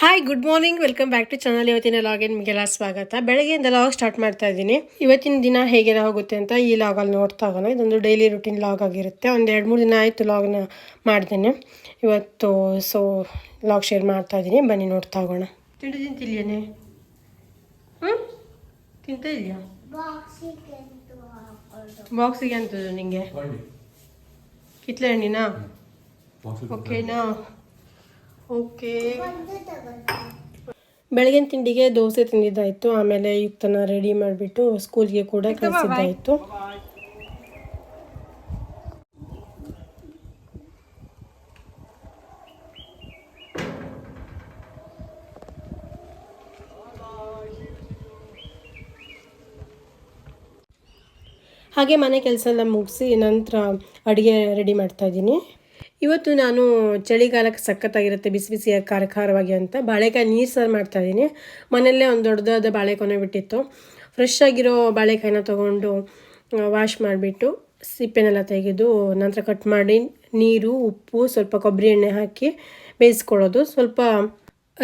Hi good morning welcome back to channel ಇವತ್ತಿನ login ನಿಮಗೆಲ್ಲ ಸ್ವಾಗತ. ಬೆಳಗ್ಗೆಯಿಂದ ಲಾಗ್ ಸ್ಟಾರ್ಟ್ ಮಾಡ್ತಾ ಇದ್ದೀನಿ. ಇವತ್ತಿನ ದಿನ ಹೇಗೆಲ್ಲ ಹೋಗುತ್ತೆ ಅಂತ ಈ ಲಾಗಲ್ಲಿ ನೋಡ್ತಾ ಹೋಗೋಣ. ಇದೊಂದು ಡೈಲಿ ರುಟೀನ್ ಲಾಗ್ ಆಗಿರುತ್ತೆ. ಒಂದು ಎರಡು ಮೂರು ದಿನ ಆಯಿತು ಲಾಗ್ನ ಮಾಡ್ದೇನೆ. ಇವತ್ತು ಸೊ ಲಾಗ್ ಶೇರ್ ಮಾಡ್ತಾ ಇದ್ದೀನಿ. ಬನ್ನಿ ನೋಡ್ತಾ ಹೋಗೋಣ. ತಿಂಡಿ ತಿಂತಿಲ್ಲೇನೆ? ಹ್ಞೂ ತಿಂತ ಇದೆಯಾ ಬಾಕ್ಸಿಗೆ ಅಂತದ್ದು ನಿಂಗೆ? ಕಿತ್ಲೆ ಹಣ್ಣಿನಾ? ಓಕೆನಾ ಓಕೆ. ಬೆಳಗಿನ ತಿಂಡಿಗೆ ದೋಸೆ ತಿಂದಿದ್ದಾಯಿತು. ಆಮೇಲೆ ಯುಕ್ತನ ರೆಡಿ ಮಾಡಿಬಿಟ್ಟು ಸ್ಕೂಲ್ಗೆ ಕೂಡ ಕಳಿಸಿದ್ದಾಯಿತು. ಹಾಗೆ ಮನೆ ಕೆಲಸ ಎಲ್ಲ ಮುಗಿಸಿ ನಂತರ ಅಡುಗೆ ರೆಡಿ ಮಾಡ್ತಾ ಇದ್ದೀನಿ. ಇವತ್ತು ನಾನು ಚಳಿಗಾಲಕ್ಕೆ ಸಖತ್ತಾಗಿರುತ್ತೆ ಬಿಸಿ ಬಿಸಿಯಾಗಿ ಖಾರ ಖಾರವಾಗಿ ಅಂತ. ಬಾಳೆಕಾಯಿ ನೀರು ಸಾರು ಮಾಡ್ತಾ ಇದ್ದೀನಿ ಮನೆಯಲ್ಲೇ ಒಂದು ದೊಡ್ಡದಾದ ಬಾಳೆಕೊನೆ ಬಿಟ್ಟಿತ್ತು. ಫ್ರೆಶ್ ಆಗಿರೋ ಬಾಳೆಕಾಯಿನ ತೊಗೊಂಡು ವಾಶ್ ಮಾಡಿಬಿಟ್ಟು ಸಿಪ್ಪೆನೆಲ್ಲ ತೆಗೆದು ನಂತರ ಕಟ್ ಮಾಡಿ ನೀರು, ಉಪ್ಪು, ಸ್ವಲ್ಪ ಕೊಬ್ಬರಿ ಎಣ್ಣೆ ಹಾಕಿ ಬೇಯಿಸ್ಕೊಳ್ಳೋದು. ಸ್ವಲ್ಪ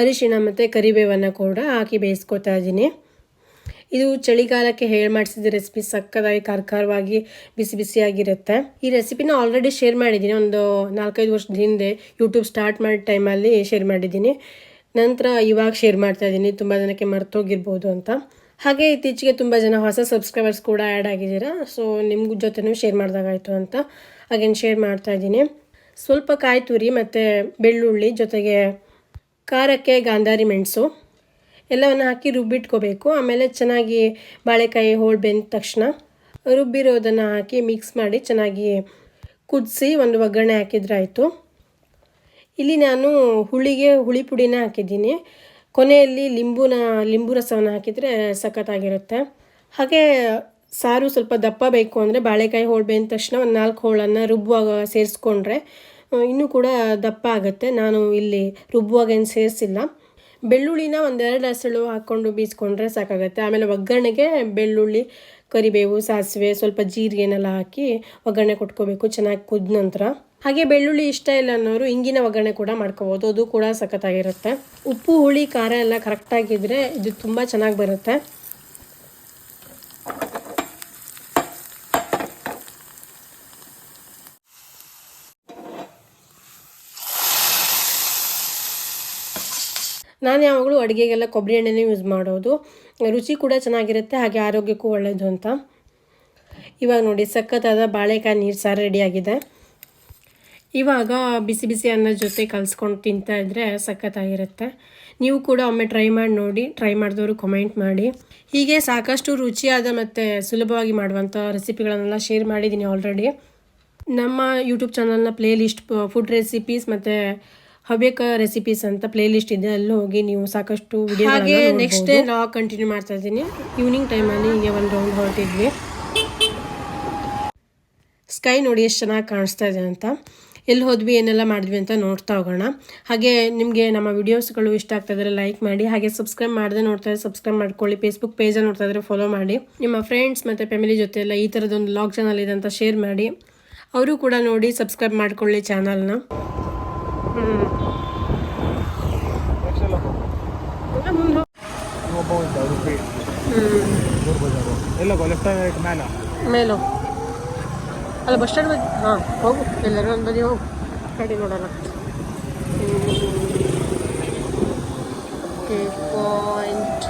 ಅರಿಶಿಣ ಮತ್ತು ಕರಿಬೇವನ್ನು ಕೂಡ ಹಾಕಿ ಬೇಯಿಸ್ಕೊತಾ ಇದ್ದೀನಿ ಇದು ಚಳಿಗಾಲಕ್ಕೆ ಹೇಳಿ ಮಾಡಿಸಿದ ರೆಸಿಪಿ ಸಕ್ಕದಾಗಿ ಖಾರಖಾರವಾಗಿ ಬಿಸಿ ಬಿಸಿಯಾಗಿರುತ್ತೆ. ಈ ರೆಸಿಪಿನ ಆಲ್ರೆಡಿ ಶೇರ್ ಮಾಡಿದ್ದೀನಿ. ಒಂದು ನಾಲ್ಕೈದು ವರ್ಷದ ಹಿಂದೆ ಯೂಟ್ಯೂಬ್ ಸ್ಟಾರ್ಟ್ ಮಾಡಿದ ಟೈಮಲ್ಲಿ ಶೇರ್ ಮಾಡಿದ್ದೀನಿ. ನಂತರ ಇವಾಗ ಶೇರ್ ಮಾಡ್ತಾ ಇದ್ದೀನಿ. ತುಂಬ ಜನಕ್ಕೆ ಮರ್ತೋಗಿರ್ಬೋದು ಅಂತ. ಹಾಗೆ ಇತ್ತೀಚೆಗೆ ತುಂಬ ಜನ ಹೊಸ ಸಬ್ಸ್ಕ್ರೈಬರ್ಸ್ ಕೂಡ ಆ್ಯಡ್ ಆಗಿದ್ದೀರಾ. ಸೊ ನಿಮ್ಮ ಜೊತೆನೂ ಶೇರ್ ಮಾಡಿದಾಗಾಯಿತು ಅಂತ ಹಾಗೇನು ಶೇರ್ ಮಾಡ್ತಾ ಇದ್ದೀನಿ. ಸ್ವಲ್ಪ ಕಾಯಿ ತುರಿ ಮತ್ತು ಬೆಳ್ಳುಳ್ಳಿ ಜೊತೆಗೆ ಖಾರಕ್ಕೆ ಗಾಂಧಾರಿ ಮೆಣಸು. ಎಲ್ಲವನ್ನು ಹಾಕಿ ರುಬ್ಬಿಟ್ಕೋಬೇಕು. ಆಮೇಲೆ ಚೆನ್ನಾಗಿ ಬಾಳೆಕಾಯಿ ಹೋಳು ಬೆಂದ ತಕ್ಷಣ ರುಬ್ಬಿರೋದನ್ನು ಹಾಕಿ ಮಿಕ್ಸ್ ಮಾಡಿ ಚೆನ್ನಾಗಿ ಕುದಿಸಿ ಒಂದು ಒಗ್ಗರಣೆ ಹಾಕಿದ್ರೆ ಆಯಿತು. ಇಲ್ಲಿ ನಾನು ಹುಳಿಗೆ, ಹುಳಿ ಪುಡಿನ ಹಾಕಿದ್ದೀನಿ. ಕೊನೆಯಲ್ಲಿ ಲಿಂಬುನ, ಲಿಂಬು ರಸವನ್ನು ಹಾಕಿದರೆ ಸಖತ್ತಾಗಿರುತ್ತೆ. ಹಾಗೆ ಸಾರು ಸ್ವಲ್ಪ ದಪ್ಪ ಬೇಕು ಅಂದರೆ ಬಾಳೆಕಾಯಿ ಹೋಳು ಬೆಂದ ತಕ್ಷಣ ಒಂದು ನಾಲ್ಕು ಹೋಳನ್ನು ರುಬ್ಬುವಾಗ ಸೇರಿಸ್ಕೊಂಡ್ರೆ ಇನ್ನೂ ಕೂಡ ದಪ್ಪ ಆಗುತ್ತೆ. ನಾನು ಇಲ್ಲಿ ರುಬ್ಬುವಾಗ ಏನು ಸೇರಿಸಿಲ್ಲ. ಬೆಳ್ಳುಳ್ಳಿನ ಒಂದೆರಡು ಹಸಳು ಹಾಕ್ಕೊಂಡು ಬೀಸ್ಕೊಂಡ್ರೆ ಸಾಕಾಗುತ್ತೆ. ಆಮೇಲೆ ಒಗ್ಗರಣೆಗೆ ಬೆಳ್ಳುಳ್ಳಿ, ಕರಿಬೇವು, ಸಾಸಿವೆ, ಸ್ವಲ್ಪ ಜೀರಿಗೆನೆಲ್ಲ ಹಾಕಿ ಒಗ್ಗರಣೆ ಕೊಟ್ಕೋಬೇಕು ಚೆನ್ನಾಗಿ ಕುದ ನಂತರ. ಹಾಗೆ ಬೆಳ್ಳುಳ್ಳಿ ಇಷ್ಟ ಇಲ್ಲ ಅನ್ನೋರು ಇಂಗಿನ ಒಗ್ಗರಣೆ ಕೂಡ ಮಾಡ್ಕೋಬೋದು. ಅದು ಕೂಡ ಸಖತ್ತಾಗಿರುತ್ತೆ. ಉಪ್ಪು, ಹುಳಿ, ಖಾರ ಎಲ್ಲ ಕರೆಕ್ಟಾಗಿದ್ದರೆ ಇದು ತುಂಬ ಚೆನ್ನಾಗಿ ಬರುತ್ತೆ. ನಾನು ಯಾವಾಗಲೂ ಅಡುಗೆಗೆಲ್ಲ ಕೊಬ್ಬರಿ ಎಣ್ಣೆನೇ ಯೂಸ್ ಮಾಡೋದು. ರುಚಿ ಕೂಡ ಚೆನ್ನಾಗಿರುತ್ತೆ, ಹಾಗೆ ಆರೋಗ್ಯಕ್ಕೂ ಒಳ್ಳೆಯದು ಅಂತ. ಇವಾಗ ನೋಡಿ, ಸಖತ್ತಾದ ಬಾಳೆಕಾಯಿ ನೀರು ಸಾರು ರೆಡಿಯಾಗಿದೆ ಇವಾಗ ಬಿಸಿ ಬಿಸಿ ಅನ್ನದ ಜೊತೆ ಕಲಿಸ್ಕೊಂಡು ತಿಂತಾ ಇದ್ದರೆ ಸಖತ್ತಾಗಿರುತ್ತೆ. ನೀವು ಕೂಡ ಒಮ್ಮೆ ಟ್ರೈ ಮಾಡಿ ನೋಡಿ ಟ್ರೈ ಮಾಡಿದವರು ಕಮೆಂಟ್ ಮಾಡಿ. ಹೀಗೆ ಸಾಕಷ್ಟು ರುಚಿಯಾದ ಮತ್ತು ಸುಲಭವಾಗಿ ಮಾಡುವಂಥ ರೆಸಿಪಿಗಳನ್ನೆಲ್ಲ ಶೇರ್ ಮಾಡಿದ್ದೀನಿ ಆಲ್ರೆಡಿ ನಮ್ಮ ಯೂಟ್ಯೂಬ್ ಚಾನಲ್ನ ಪ್ಲೇ ಲಿಸ್ಟ್ ಫುಡ್ ರೆಸಿಪೀಸ್ ಮತ್ತು ಹವ್ಯಕ ರೆಸಿಪೀಸ್ ಅಂತ ಪ್ಲೇ ಲಿಸ್ಟ್ ಇದೆ ಅಲ್ಲಿ ಹೋಗಿ ನೀವು ಸಾಕಷ್ಟು ವಿಡಿಯೋ ಹಾಗೆ ನೆಕ್ಸ್ಟ್ ಡೇ ಲಾಗ್ ಕಂಟಿನ್ಯೂ ಮಾಡ್ತಾ ಇದ್ದೀನಿ. ಈವ್ನಿಂಗ್ ಟೈಮಲ್ಲಿ ಹೀಗೆ ಒಂದು ರೌಂಡ್ ಹೊರಟಿದ್ವಿ. ಸ್ಕೈ ನೋಡಿ ಎಷ್ಟು ಚೆನ್ನಾಗಿ ಕಾಣಿಸ್ತಾ ಇದೆ ಅಂತ. ಎಲ್ಲಿ ಹೋದ್ವಿ ಏನೆಲ್ಲ ಮಾಡಿದ್ವಿ ಅಂತ ನೋಡ್ತಾ ಹೋಗೋಣ. ಹಾಗೆ ನಿಮಗೆ ನಮ್ಮ ವಿಡಿಯೋಸ್ಗಳು ಇಷ್ಟ ಆಗ್ತಾ ಇದ್ರೆ ಲೈಕ್ ಮಾಡಿ ಹಾಗೆ ಸಬ್ಸ್ಕ್ರೈಬ್ ಮಾಡದೆ ನೋಡ್ತಾ ಇದ್ರೆ ಸಬ್ಸ್ಕ್ರೈಬ್ ಮಾಡ್ಕೊಳ್ಳಿ. ಫೇಸ್ಬುಕ್ ಪೇಜಲ್ಲಿ ನೋಡ್ತಾ ಇದ್ರೆ ಫಾಲೋ ಮಾಡಿ. ನಿಮ್ಮ ಫ್ರೆಂಡ್ಸ್ ಮತ್ತು ಫ್ಯಾಮಿಲಿ ಜೊತೆ ಎಲ್ಲ ಈ ಥರದೊಂದು ಲಾಗ್ ಚಾನಲ್ ಇದೆ ಅಂತ ಶೇರ್ ಮಾಡಿ. ಅವರು ಕೂಡ ನೋಡಿ ಸಬ್ಸ್ಕ್ರೈಬ್ ಮಾಡ್ಕೊಳ್ಳಿ ಚಾನಲ್ನ ಎಲ್ಲ ಲೆಫ್ಟ್ ರೈಟ್ ಮೇಲೆ. ಮೇಲು ಅಲ್ಲ ಬಸ್ ಸ್ಟ್ಯಾಂಡ್ ಬಗ್ಗೆ ಹಾಂ, ಹೋಗು. ಎಲ್ಲರೂ ಒಂದು ಬದಿ ಹೋಗು. ಕಡೆ ನೋಡೋಣ. ಓಕೆ ಪಾಯಿಂಟ್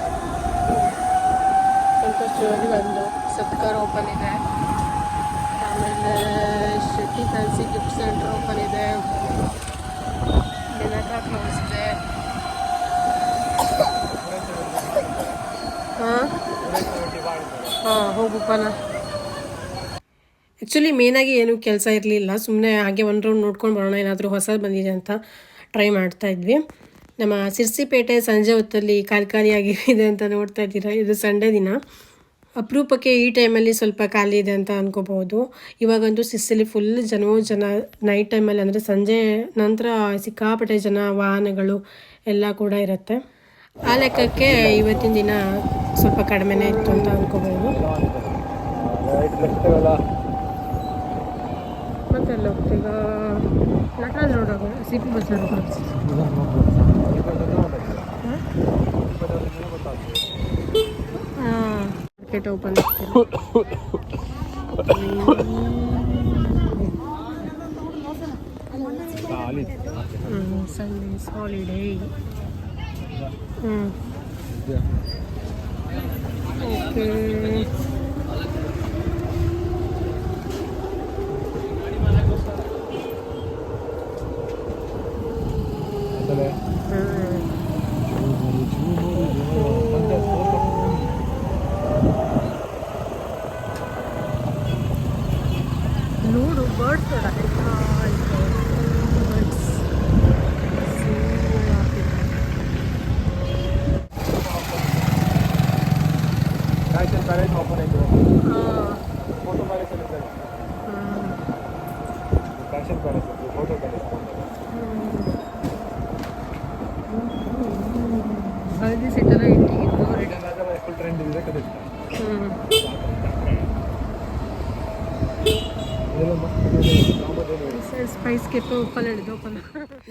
ಸಂತೋಷವಾಗಿ ಒಂದು ಸತ್ಕಾರ ಓಪನ್ ಇದೆ. ಆಮೇಲೆ Shetty fancy gift centre open ಇದೆ ದಿನಕ ಕ್ಲೋಸ್ ಇದೆ ಹಾಂ ಹಾಂ ಹೋಗುಪ್ಪನ ಆ್ಯಕ್ಚುಲಿ ಮೇನಾಗಿ ಏನೂ ಕೆಲಸ ಇರಲಿಲ್ಲ. ಸುಮ್ಮನೆ ಹಾಗೆ ಒಂದು ರೌಂಡ್ ನೋಡ್ಕೊಂಡು ಬರೋಣ, ಏನಾದರೂ ಹೊಸದು ಬಂದಿದೆ ಅಂತ ಟ್ರೈ ಮಾಡ್ತಾ ಇದ್ವಿ. ನಮ್ಮ ಸಿರ್ಸಿಪೇಟೆ ಸಂಜೆ ಹೊತ್ತಲ್ಲಿ ಖಾಲಿ ಖಾಲಿಯಾಗಿದೆ ಅಂತ ನೋಡ್ತಾ ಇದ್ದೀರಾ? ಇದು ಸಂಡೇ ದಿನ. ಅಪರೂಪಕ್ಕೆ ಈ ಟೈಮಲ್ಲಿ ಸ್ವಲ್ಪ ಖಾಲಿ ಇದೆ ಅಂತ ಅನ್ಕೋಬಹುದು. ಇವಾಗಂತೂ ಸಿಸ್ಸಲ್ಲಿ ಫುಲ್ ಜನವೋ ಜನ ನೈಟ್ ಟೈಮಲ್ಲಿ ಅಂದರೆ ಸಂಜೆ ನಂತರ ಸಿಕ್ಕಾಪಟ್ಟೆ ಜನ ವಾಹನಗಳು ಎಲ್ಲ ಕೂಡ ಇರುತ್ತೆ. ಆ ಲೆಕ್ಕಕ್ಕೆ ಇವತ್ತಿನ ದಿನ ಸ್ವಲ್ಪ ಕಡಿಮೆನೇ ಇತ್ತು ಅಂತ ಅಂದ್ಕೋಬೋದು ಮತ್ತೆ ಅಲ್ಲಿ ಹೋಗ್ತೀವ ನಟರಾಜ್ ರೋಡ್ ಹೋಗೋಣ ಸಿಟಿ ಬಸ್ ಹಾಂ. ಮಾರ್ಕೆಟ್ ಓಪನ್ ಸಂಡೇಸ್ ಹಾಲಿಡೇ ಹ್ಞೂ ಓಕೆ ಆಮೇಲೆ ನೋಡು ಬರ್ಡ್ಸ್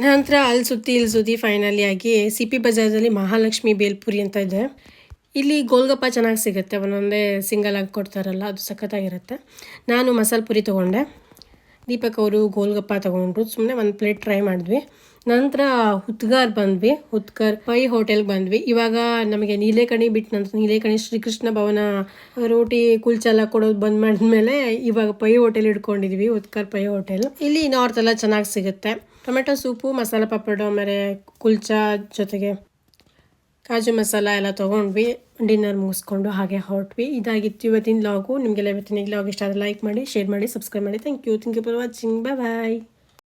ನಂತರ ಅಲ್ಲಿ ಸುತ್ತಿ, ಇಲ್ಲಿ ಸುತ್ತಿ ಫೈನಲಿ ಆಗಿ ಸಿ ಪಿ ಬಜಾರ್ದಲ್ಲಿ ಮಹಾಲಕ್ಷ್ಮಿ ಬೇಲ್ಪುರಿ ಅಂತ ಇದೆ. ಇಲ್ಲಿ ಗೋಲ್ಗಪ್ಪ ಚೆನ್ನಾಗಿ ಸಿಗುತ್ತೆ, ಒಂದೊಂದೇ ಸಿಂಗಲ್ ಆಗಿ ಕೊಡ್ತಾರಲ್ಲ, ಅದು ಸಖತ್ತಾಗಿರುತ್ತೆ. ನಾನು ಮಸಾಲೆ ಪುರಿ ತೊಗೊಂಡೆ. ದೀಪಕ್ ಅವರು ಗೋಲ್ಗಪ್ಪ ತೊಗೊಂಡ್ರು ಸುಮ್ಮನೆ ಒಂದು ಪ್ಲೇಟ್ ಟ್ರೈ ಮಾಡಿದ್ವಿ. ನಂತರ ಹುತ್ಗಾರ್ ಬಂದ್ವಿ. ಹುತ್ಗಾರ್ ಪೈ ಹೋಟೆಲ್ಗೆ ಬಂದ್ವಿ. ಇವಾಗ ನಮಗೆ ನೀಲೇಕಣಿ ಬಿಟ್ಟು ನಂತರ ನೀಲೇಕಣಿ ಶ್ರೀಕೃಷ್ಣ ಭವನ ರೋಟಿ ಕುಲ್ಚಾ ಎಲ್ಲ ಕೊಡೋದು ಬಂದ್ ಮಾಡಿದ್ಮೇಲೆ ಇವಾಗ ಪೈ ಹೋಟೆಲ್ ಇಟ್ಕೊಂಡಿದ್ವಿ ಉತ್ಕರ್ ಪೈ ಹೋಟೆಲ್. ಇಲ್ಲಿ ನಾರ್ತ್ ಎಲ್ಲ ಚೆನ್ನಾಗಿ ಸಿಗುತ್ತೆ. ಟೊಮೆಟೊ ಸೂಪು, ಮಸಾಲ ಪಾಪಡ ಆಮೇಲೆ ಕುಲ್ಚಾ ಜೊತೆಗೆ ಕಾಜು ಮಸಾಲ ಎಲ್ಲ ತೊಗೊಂಡ್ವಿ. ಡಿನ್ನರ್ ಮುಗಿಸ್ಕೊಂಡು ಹಾಗೆ ಹೊರಟ್ವಿ. ಇದಾಗಿತ್ತು ಇವತ್ತಿನ ಲಾಗು ನಿಮಗೆಲ್ಲ ಇವತ್ತಿನ ಲಾಗ್ ಇಷ್ಟ ಆದರೆ ಲೈಕ್ ಮಾಡಿ ಶೇರ್ ಮಾಡಿ ಸಬ್ಸ್ಕ್ರೈಬ್ ಮಾಡಿ. Thank you thank you for watching bye